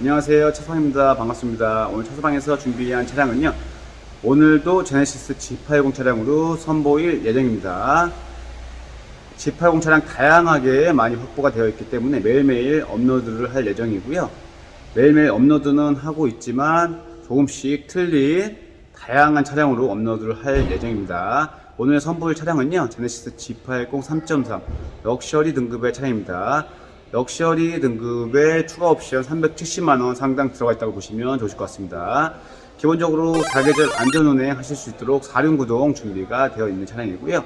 안녕하세요. 차성입니다. 반갑습니다. 오늘 차서방에서 준비한 차량은요. 오늘도 제네시스 G80 차량으로 선보일 예정입니다. G80 차량 다양하게 많이 확보가 되어 있기 때문에 매일매일 업로드를 할 예정이고요. 매일매일 업로드는 하고 있지만 조금씩 틀린 다양한 차량으로 업로드를 할 예정입니다. 오늘 선보일 차량은요. 제네시스 G80 3.3 럭셔리 등급의 차량입니다. 럭셔리 등급의 추가 옵션 370만원 상당 들어가 있다고 보시면 좋으실 것 같습니다. 기본적으로 사계절 안전운행 하실 수 있도록 사륜구동 준비가 되어 있는 차량이고요.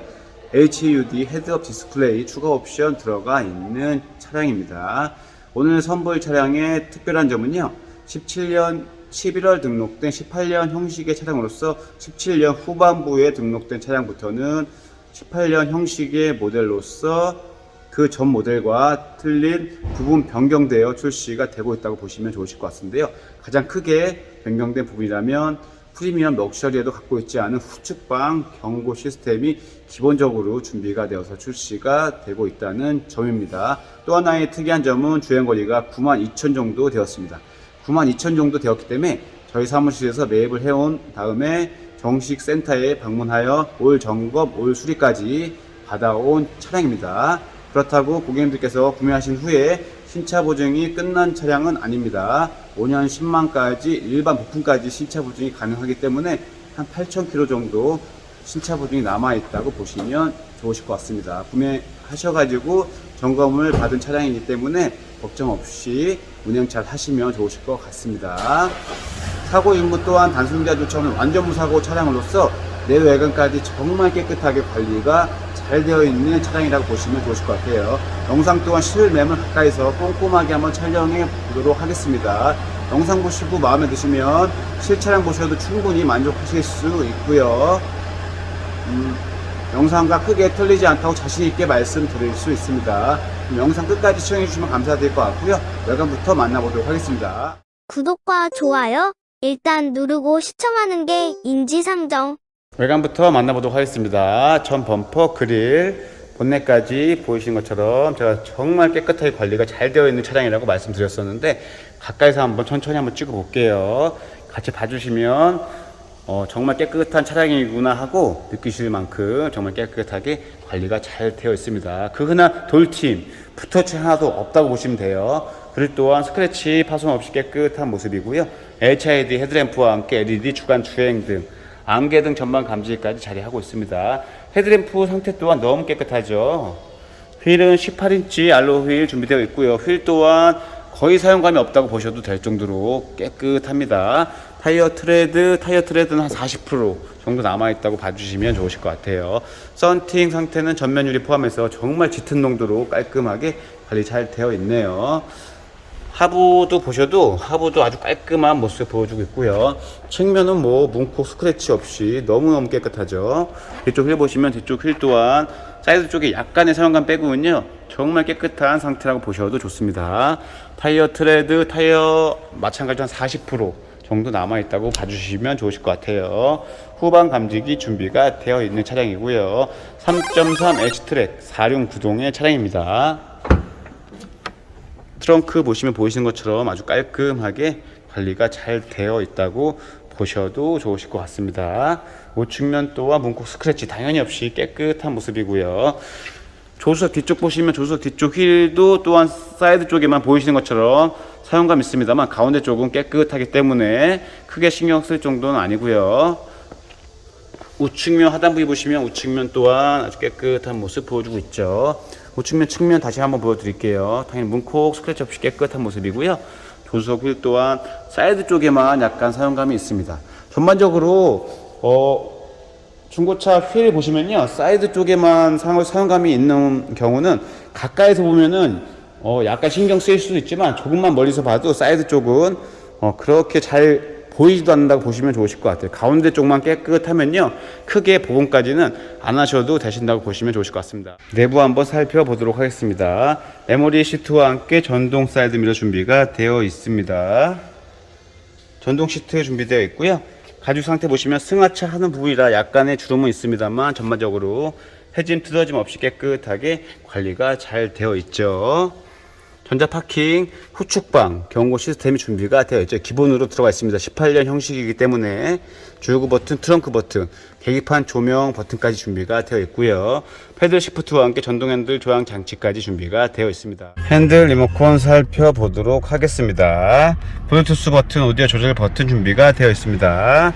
HUD 헤드업 디스플레이 추가 옵션 들어가 있는 차량입니다. 오늘 선보일 차량의 특별한 점은요. 17년 11월 등록된 18년 형식의 차량으로서 17년 후반부에 등록된 차량부터는 18년 형식의 모델로서 그 전 모델과 틀린 부분 변경되어 출시가 되고 있다고 보시면 좋으실 것 같은데요. 가장 크게 변경된 부분이라면 프리미엄 럭셔리에도 갖고 있지 않은 후측방 경고 시스템이 기본적으로 준비가 되어서 출시가 되고 있다는 점입니다. 또 하나의 특이한 점은 주행거리가 92,000 정도 되었습니다. 92,000 정도 되었기 때문에 저희 사무실에서 매입을 해온 다음에 정식 센터에 방문하여 올 점검, 올 수리까지 받아온 차량입니다. 그렇다고 고객님들께서 구매하신 후에 신차 보증이 끝난 차량은 아닙니다. 5년 10만까지 일반 부품까지 신차 보증이 가능하기 때문에 한 8,000km 정도 신차 보증이 남아 있다고 보시면 좋으실 것 같습니다. 구매하셔가지고 점검을 받은 차량이기 때문에 걱정 없이 운행 잘 하시면 좋으실 것 같습니다. 사고 유무 또한 단순자 조처럼 완전 무사고 차량으로서 내외관까지 정말 깨끗하게 관리가 잘 되어 있는 차량이라고 보시면 좋으실 것 같아요. 영상 또한 실매물 가까이서 꼼꼼하게 한번 촬영해 보도록 하겠습니다. 영상 보시고 마음에 드시면 실차량 보셔도 충분히 만족하실 수 있고요. 음, 영상과 크게 틀리지 않다고 자신 있게 말씀드릴 수 있습니다. 영상 끝까지 시청해 주시면 감사드릴 것 같고요. 외관부터 만나보도록 하겠습니다. 구독과 좋아요 일단 누르고 시청하는 게 인지상정. 외관부터 만나보도록 하겠습니다. 전 범퍼 그릴 본넷까지 보이시는 것처럼 제가 정말 깨끗하게 관리가 잘 되어 있는 차량이라고 말씀드렸었는데 가까이서 한번 천천히 한번 찍어 볼게요. 같이 봐주시면 어, 정말 깨끗한 차량이구나 하고 느끼실 만큼 정말 깨끗하게 관리가 잘 되어 있습니다. 그 흔한 돌팀, 푸터치 하나도 없다고 보시면 돼요. 그릴 또한 스크래치 파손 없이 깨끗한 모습이고요. HID 헤드램프와 함께 LED 주간 주행 등 안개 등 전방 감지까지 자리하고 있습니다. 헤드램프 상태 또한 너무 깨끗하죠. 휠은 18인치 알로 휠 준비되어 있고요. 휠 또한 거의 사용감이 없다고 보셔도 될 정도로 깨끗합니다. 타이어 트레드, 타이어 트레드는 한 40% 정도 남아있다고 봐주시면 좋으실 것 같아요. 썬팅 상태는 전면 유리 포함해서 정말 짙은 농도로 깔끔하게 관리 잘 되어 있네요. 하부도 보셔도 하부도 아주 깔끔한 모습 보여주고 있고요. 측면은 뭐 문콕 스크래치 없이 너무너무 깨끗하죠. 뒤쪽 휠 보시면 뒤쪽 휠 또한 사이드 쪽에 약간의 사용감 빼고는요. 정말 깨끗한 상태라고 보셔도 좋습니다. 타이어 트레드, 타이어 마찬가지 한 40% 정도 남아있다고 봐주시면 좋으실 것 같아요. 후방 감지기 준비가 되어 있는 차량이고요. 3.3 H트랙 4륜 구동의 차량입니다. 트렁크 보시면 보이시는 것처럼 아주 깔끔하게 관리가 잘 되어 있다고 보셔도 좋으실 것 같습니다. 우측면 또한 문콕 스크래치 당연히 없이 깨끗한 모습이고요. 조수석 뒤쪽 보시면 조수석 뒤쪽 휠도 또한 사이드 쪽에만 보이시는 것처럼 사용감 있습니다만 가운데 쪽은 깨끗하기 때문에 크게 신경 쓸 정도는 아니고요. 우측면 하단부에 보시면 우측면 또한 아주 깨끗한 모습 보여주고 있죠. 우측면 측면 다시 한번 보여드릴게요. 당연히 문콕 스크래치 없이 깨끗한 모습이고요. 조수석 휠 또한 사이드 쪽에만 약간 사용감이 있습니다. 전반적으로 어, 중고차 휠 보시면요 사이드 쪽에만 사용, 사용감이 있는 경우는 가까이서 보면은 어, 약간 신경 쓰일 수도 있지만 조금만 멀리서 봐도 사이드 쪽은 어, 그렇게 잘 보이지도 않는다고 보시면 좋으실 것 같아요. 가운데 쪽만 깨끗하면요. 크게 보온까지는 안 하셔도 되신다고 보시면 좋으실 것 같습니다. 내부 한번 살펴보도록 하겠습니다. 메모리 시트와 함께 전동 사이드 미러 준비가 되어 있습니다. 전동 시트 준비되어 있고요. 가죽 상태 보시면 승하차 하는 부위라 약간의 주름은 있습니다만 전반적으로 해짐 틀어짐 없이 깨끗하게 관리가 잘 되어 있죠. 전자 파킹, 후축방, 경고 시스템이 준비가 되어 있죠. 기본으로 들어가 있습니다. 18년 형식이기 때문에 줄구 버튼, 트렁크 버튼, 계기판 조명 버튼까지 준비가 되어 있고요. 패들 시프트와 함께 전동 핸들 조향 장치까지 준비가 되어 있습니다. 핸들 리모컨 살펴보도록 하겠습니다. 블루투스 버튼, 오디오 조절 버튼 준비가 되어 있습니다.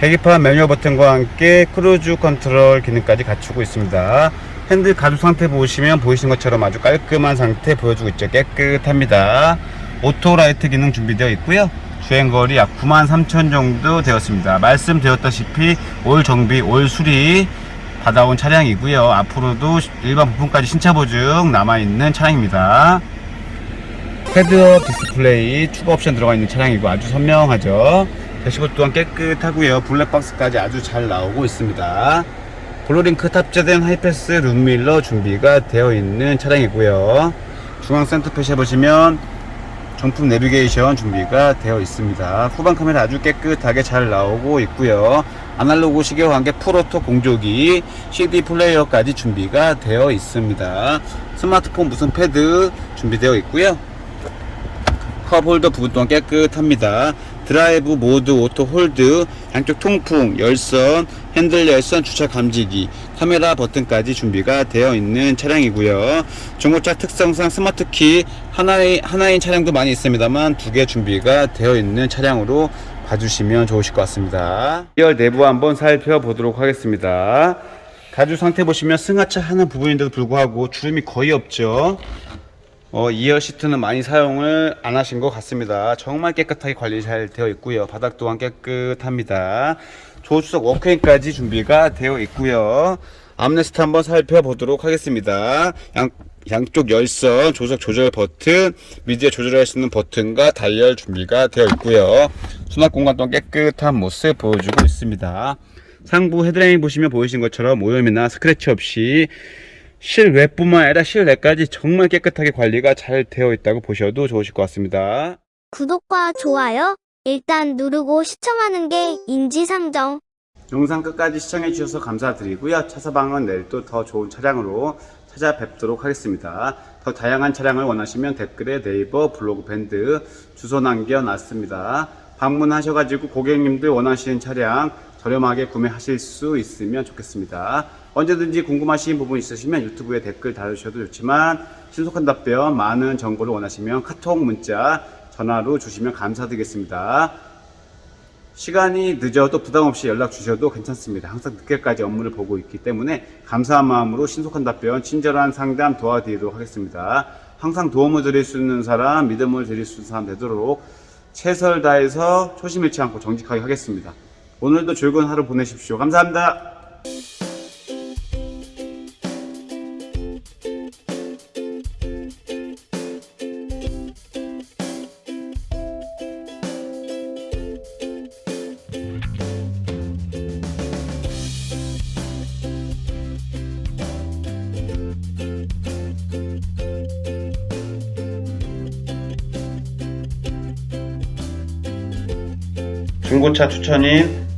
계기판 매뉴얼 버튼과 함께 크루즈 컨트롤 기능까지 갖추고 있습니다. 핸들 가죽 상태 보시면 보이시는 것처럼 아주 깔끔한 상태 보여주고 있죠. 깨끗합니다. 오토라이트 기능 준비되어 있고요. 주행거리 약 9만 3천 정도 되었습니다. 말씀드렸다시피 올 정비, 올 수리 받아온 차량이고요. 앞으로도 일반 부품까지 신차 보증 남아있는 차량입니다. 헤드업 디스플레이 추가 옵션 들어가 있는 차량이고 아주 선명하죠. 대시보드 또한 깨끗하고요. 블랙박스까지 아주 잘 나오고 있습니다. 블루링크 탑재된 하이패스 룸밀러 준비가 되어 있는 차량이고요. 중앙 센터페시에 보시면 정품 내비게이션 준비가 되어 있습니다. 후방 카메라 아주 깨끗하게 잘 나오고 있고요. 아날로그 시계와 함께 풀오토 공조기, CD 플레이어까지 준비가 되어 있습니다. 스마트폰 무선 패드 준비되어 있고요. 컵홀더 부분 또한 깨끗합니다. 드라이브 모드 오토 홀드, 양쪽 통풍, 열선, 핸들 열선, 주차 감지기, 카메라 버튼까지 준비가 되어 있는 차량이고요. 중고차 특성상 스마트 키 하나의, 하나인 차량도 많이 있습니다만 두 개 준비가 되어 있는 차량으로 봐주시면 좋으실 것 같습니다. 2열 내부 한번 살펴보도록 하겠습니다. 가죽 상태 보시면 승하차 하는 부분인데도 불구하고 주름이 거의 없죠. 어, 2열 시트는 많이 사용을 안 하신 것 같습니다. 정말 깨끗하게 관리 잘 되어 있고요. 바닥 또한 깨끗합니다. 조수석 워크인까지 준비가 되어 있고요. 암레스트 한번 살펴보도록 하겠습니다. 양, 양쪽 열선, 조석 조절 버튼, 미디어 조절할 수 있는 버튼과 다이얼 준비가 되어 있고요. 수납 공간 또한 깨끗한 모습 보여주고 있습니다. 상부 헤드라인 보시면 보이신 것처럼 오염이나 스크래치 없이 실외뿐만 아니라 실내까지 정말 깨끗하게 관리가 잘 되어 있다고 보셔도 좋으실 것 같습니다. 구독과 좋아요 일단 누르고 시청하는 게 인지상정. 영상 끝까지 시청해 주셔서 감사드리고요. 차서방은 내일 또 더 좋은 차량으로 찾아뵙도록 하겠습니다. 더 다양한 차량을 원하시면 댓글에 네이버 블로그 밴드 주소 남겨놨습니다. 방문하셔가지고 고객님들 원하시는 차량 저렴하게 구매하실 수 있으면 좋겠습니다. 언제든지 궁금하신 부분 있으시면 유튜브에 댓글 달아주셔도 좋지만 신속한 답변, 많은 정보를 원하시면 카톡, 문자, 전화로 주시면 감사드리겠습니다. 시간이 늦어도 부담 없이 연락 주셔도 괜찮습니다. 항상 늦게까지 업무를 보고 있기 때문에 감사한 마음으로 신속한 답변, 친절한 상담 도와드리도록 하겠습니다. 항상 도움을 드릴 수 있는 사람, 믿음을 드릴 수 있는 사람 되도록 최선을 다해서 초심 잃지 않고 정직하게 하겠습니다. 오늘도 즐거운 하루 보내십시오. 감사합니다. 중고차 추천인